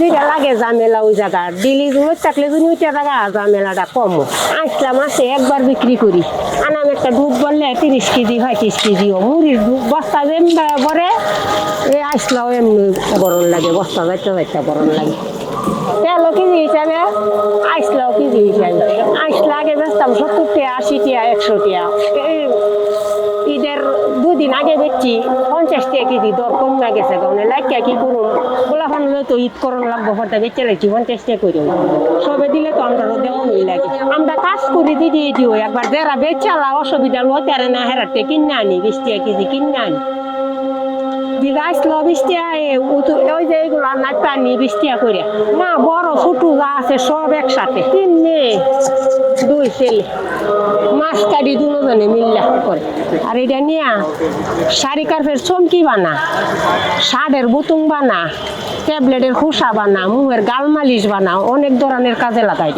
দুইটা লাগে ঝামেলা ওই জায়গা। ডিলি গুলো থাকলে যদি ওইটা জায়গা ঝামেলাটা কম। আসলাম, আসে একবার বিক্রি করি। আনাম একটা ডুব বললে তিরিশ কেজি, পঁয়ত্রিশ কেজিও মুড়ির ডুব। বস্তা যেমনি ভরে এই আসলাও এমনি গরম লাগে, বস্তা যাইতে যাইতে গরম লাগে। তেলও কেজি হিসাবে আসলাও কেজি হিসাবে। আসলে আগে বেচতাম সত্তর টিয়া, আশি টিয়া, একশো টিয়া। দুদিন আগে বেচছি পঞ্চাশ টাকা কেজি দর কমে গেছে কারণ লাইকা কি করুন গোলা ফান তো ঈদ করণ লাগবো হঠাৎ বেচে লাগছি পঞ্চাশ টাকা করে সবে দিলে তো আমরা দেওয়াই লাগে। আমরা কাজ করে, দিদি দিও একবার যারা বেচালা অসুবিধা লইতে না হেরাতে কিনে আনি, বিশ টাকা কেজি কিনে আনি। এ- তো ওই যে এগুলো না পানি, বিশ টাকা করে না বড়, ছোট যা আছে সব একসাথে। মেয়ে দুই ছেলে কাটি দুজনে মিল্লা করে। আর এটা নিয়ে শাড়ি কার্পের চমকি বানা শাড়ের বুতুং বানা, ট্যাবলেটের খোসা বানা, মুহের গাল মালিশ বানা, অনেক ধরনের কাজে লাগাই